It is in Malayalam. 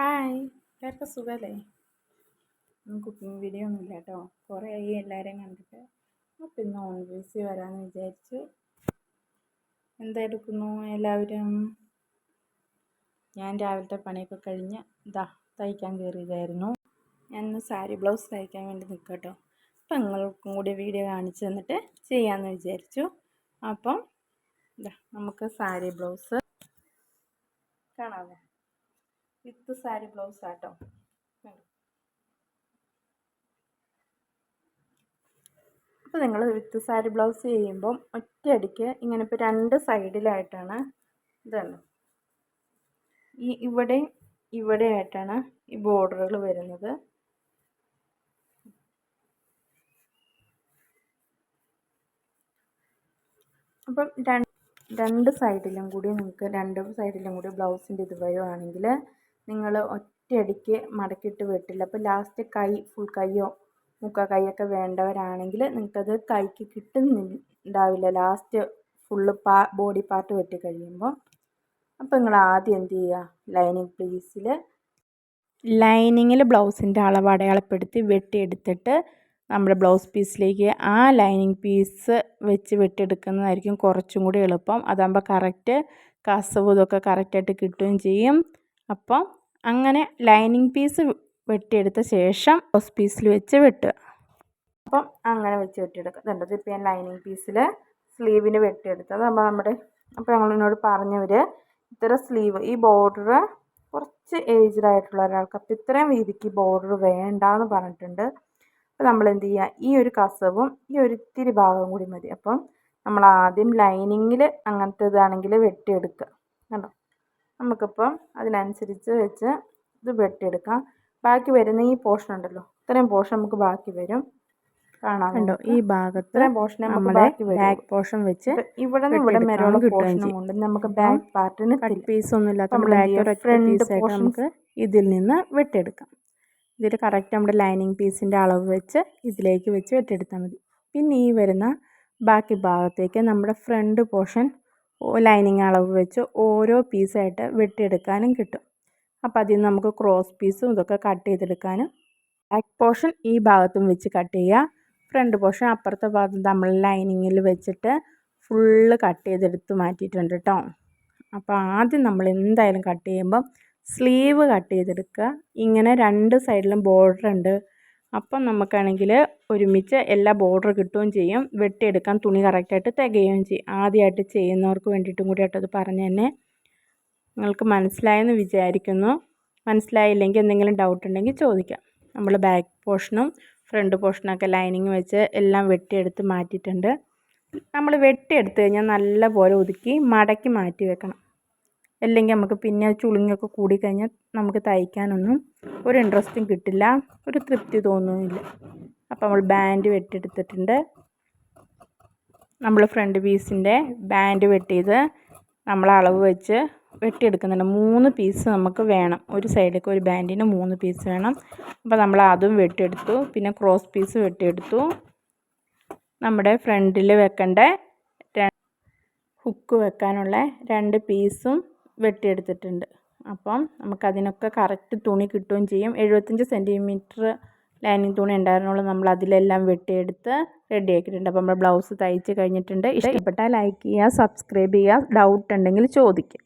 ഹായ് എല്ലാവർക്കും സുഖമല്ലേ കുക്കിംഗ് വീഡിയോ ഒന്നുമില്ല കേട്ടോ കുറേ ആയി എല്ലാവരെയും കണ്ടിട്ട്. അപ്പം ഇന്ന് ഓൺ വോയിസ് വരാമെന്ന് വിചാരിച്ചു എന്തെടുക്കുന്നു എല്ലാവരും? ഞാൻ രാവിലത്തെ പണിയൊക്കെ കഴിഞ്ഞ് ഇതാ തയ്ക്കാൻ കയറിയതായിരുന്നു ഞാൻ ഇന്ന് സാരി ബ്ലൗസ് തയ്ക്കാൻ വേണ്ടി നിൽക്കാം കേട്ടോ അപ്പം നിങ്ങൾക്കും കൂടി വീഡിയോ കാണിച്ചു തന്നിട്ട് ചെയ്യാമെന്ന് വിചാരിച്ചു. അപ്പം ഇതാ നമുക്ക് സാരി ബ്ലൗസ് കാണാമോ വിത്ത് സാരി ബ്ലൗസ് ആട്ടോ. അപ്പോൾ നിങ്ങൾ വിത്ത് സാരി ബ്ലൗസ് ചെയ്യുമ്പം ഒറ്റയടിക്ക് ഇങ്ങനെ ഇപ്പോൾ രണ്ട് സൈഡിലായിട്ടാണ് ഇതാണ് ഈ ഇവിടെ ഇവിടെ ആയിട്ടാണ് ഈ ബോർഡറുകൾ വരുന്നത്. അപ്പം രണ്ട് സൈഡിലും കൂടി നിങ്ങൾക്ക് രണ്ട് സൈഡിലും കൂടി ബ്ലൗസിന്റെ ഇത് വരുവാണെങ്കിൽ നിങ്ങൾ ഒറ്റയടിക്ക് മടക്കിയിട്ട് വെട്ടില്ല. അപ്പോൾ ലാസ്റ്റ് കൈ ഫുൾ കൈയോ മുക്കാൽ കൈയൊക്കെ വേണ്ടവരാണെങ്കിൽ നിങ്ങൾക്കത് കൈക്ക് കിട്ടുന്നുണ്ടാവില്ല. ലാസ്റ്റ് ഫുള്ള് പാ ബോഡി പാർട്ട് വെട്ടി കഴിയുമ്പോൾ. അപ്പോൾ നിങ്ങൾ ആദ്യം എന്ത് ചെയ്യുക? ലൈനിങ് പീസിൽ ലൈനിങ്ങിൽ ബ്ലൗസിന്റെ അളവ് അടയാളപ്പെടുത്തി വെട്ടിയെടുത്തിട്ട് നമ്മുടെ ബ്ലൗസ് പീസിലേക്ക് ആ ലൈനിങ് പീസ് വെച്ച് വെട്ടിയെടുക്കുന്നതായിരിക്കും കുറച്ചും കൂടി എളുപ്പം. അതാകുമ്പോൾ കറക്റ്റ് കസവും ഇതൊക്കെ കറക്റ്റായിട്ട് കിട്ടുകയും ചെയ്യും. അപ്പം അങ്ങനെ ലൈനിങ് പീസ് വെട്ടിയെടുത്ത ശേഷം ബ്ലൗസ് പീസിൽ വെച്ച് വെട്ടുക. അപ്പം അങ്ങനെ വെച്ച് വെട്ടിയെടുക്കുക. ഇതുണ്ട് ഇപ്പോൾ ഞാൻ ലൈനിങ് പീസിൽ സ്ലീവിന് വെട്ടിയെടുത്തത്. അപ്പോൾ നമ്മുടെ അപ്പോൾ ഞങ്ങളെന്നോട് പറഞ്ഞവർ ഇത്ര സ്ലീവ് ഈ ബോർഡർ കുറച്ച് ഏജ്ഡ് ആയിട്ടുള്ള ഒരാൾക്ക് അപ്പോൾ ഇത്രയും വീതിക്ക് ബോർഡർ വേണ്ട എന്ന് പറഞ്ഞിട്ടുണ്ട്. അപ്പോൾ നമ്മൾ എന്ത് ചെയ്യുക? ഈ ഒരു കസവും ഈ ഒരു ഇത്തിരി ഭാഗവും കൂടി മതി. അപ്പം നമ്മൾ ആദ്യം ലൈനിങ്ങിൽ അങ്ങനത്തെ ഇതാണെങ്കിൽ വെട്ടിയെടുക്കുക. കണ്ടോ? നമുക്കിപ്പം അതിനനുസരിച്ച് വെച്ച് ഇത് വെട്ടിയെടുക്കാം. ബാക്കി വരുന്ന ഈ പോർഷൻ ഉണ്ടല്ലോ. ഇത്രയും പോർഷൻ നമുക്ക് ബാക്കി വരും. കാണാം കണ്ടോ? ഈ ഭാഗത്ത് ഇത്രയും പോർഷൻ നമ്മുടെ ബാക്ക് പോർഷൻ വെച്ച് ഇവിടെ നിന്ന് ഇവിടെ വരെയുള്ള പോർഷനും കൊണ്ട് നമുക്ക് ബാക്ക് പാർട്ടിന് കട്ട് പീസ് ഒന്നും ഇല്ലാത്ത ബാക്ക് ഫ്രണ്ട് പീസായിട്ട് നമുക്ക് ഇതിൽ നിന്ന് വെട്ടിയെടുക്കാം. ഇതിൽ കറക്റ്റ് നമ്മുടെ ലൈനിങ് പീസിന്റെ അളവ് വെച്ച് ഇതിലേക്ക് വെച്ച് വെട്ടിയെടുത്താൽ മതി. പിന്നെ ഈ വരുന്ന ബാക്കി ഭാഗത്തേക്ക് നമ്മുടെ ഫ്രണ്ട് പോർഷൻ ലൈനിങ് അളവ് വെച്ച് ഓരോ പീസായിട്ട് വെട്ടിയെടുക്കാനും കിട്ടും. അപ്പോൾ അതിൽ നിന്ന് നമുക്ക് ക്രോസ് പീസും ഇതൊക്കെ കട്ട് ചെയ്തെടുക്കാനും. ബാക്ക് പോർഷൻ ഈ ഭാഗത്തും വെച്ച് കട്ട് ചെയ്യുക ഫ്രണ്ട് പോർഷൻ അപ്പുറത്തെ ഭാഗത്ത് നമ്മൾ ലൈനിങ്ങിൽ വെച്ചിട്ട് ഫുള്ള് കട്ട് ചെയ്തെടുത്ത് മാറ്റിയിട്ടുണ്ട് കേട്ടോ അപ്പോൾ ആദ്യം നമ്മൾ എന്തായാലും കട്ട് ചെയ്യുമ്പം സ്ലീവ് കട്ട് ചെയ്തെടുക്കുക ഇങ്ങനെ രണ്ട് സൈഡിലും ബോർഡർ ഉണ്ട്. അപ്പം നമുക്കാണെങ്കിൽ ഒരുമിച്ച് എല്ലാ ബോർഡർ കിട്ടുകയും ചെയ്യും. വെട്ടിയെടുക്കാൻ തുണി കറക്റ്റായിട്ട് തികയുകയും ചെയ്യും. ആദ്യമായിട്ട് ചെയ്യുന്നവർക്ക് വേണ്ടിയിട്ടും കൂടി ആയിട്ട് അത് പറഞ്ഞു തന്നെ നിങ്ങൾക്ക് മനസ്സിലായെന്ന് വിചാരിക്കുന്നു. മനസ്സിലായില്ലെങ്കിൽ എന്തെങ്കിലും ഡൗട്ട് ഉണ്ടെങ്കിൽ ചോദിക്കാം. നമ്മൾ ബാക്ക് പോർഷനും ഫ്രണ്ട് പോർഷനൊക്കെ ലൈനിങ് വെച്ച് എല്ലാം വെട്ടിയെടുത്ത് മാറ്റിയിട്ടുണ്ട്. നമ്മൾ വെട്ടിയെടുത്ത് കഴിഞ്ഞാൽ നല്ലപോലെ ഒതുക്കി മടക്കി മാറ്റി വെക്കണം. അല്ലെങ്കിൽ നമുക്ക് പിന്നെ ചുളിങ്ങൊക്കെ കൂടിക്കഴിഞ്ഞാൽ നമുക്ക് തയ്ക്കാനൊന്നും ഒരു ഇൻട്രസ്റ്റും കിട്ടില്ല. ഒരു തൃപ്തി തോന്നുന്നില്ല. അപ്പോൾ നമ്മൾ ബാൻഡ് വെട്ടിയെടുത്തിട്ടുണ്ട്. നമ്മൾ ഫ്രണ്ട് പീസിന്റെ ബാൻഡ് വെട്ടിയത് നമ്മൾ അളവ് വെച്ച് വെട്ടിയെടുക്കുന്നുണ്ട്. മൂന്ന് പീസ് നമുക്ക് വേണം. ഒരു സൈഡിലേക്ക് ഒരു ബാൻഡിന് മൂന്ന് പീസ് വേണം. അപ്പോൾ നമ്മൾ അതും വെട്ടിയെടുത്തു. പിന്നെ ക്രോസ് പീസ് വെട്ടിയെടുത്തു. നമ്മുടെ ഫ്രണ്ടിൽ വെക്കേണ്ട ഹുക്ക് വെക്കാനുള്ള രണ്ട് പീസും വെട്ടിയെടുത്തിട്ടുണ്ട്. അപ്പം നമുക്കതിനൊക്കെ കറക്റ്റ് തുണി കിട്ടുകയും ചെയ്യും. എഴുപത്തഞ്ച് സെന്റിമീറ്റർ ലൈനിങ് തുണി ഉണ്ടായിരുന്നുള്ളൂ നമ്മൾ അതിലെല്ലാം വെട്ടിയെടുത്ത് റെഡി ആക്കിയിട്ടുണ്ട് അപ്പോൾ നമ്മൾ ബ്ലൗസ് തയ്ച്ച് കഴിഞ്ഞിട്ടുണ്ട്. ഇഷ്ടപ്പെട്ടാൽ ലൈക്ക് ചെയ്യുക സബ്സ്ക്രൈബ് ചെയ്യുക. ഡൗട്ട് ഉണ്ടെങ്കിൽ ചോദിക്കുക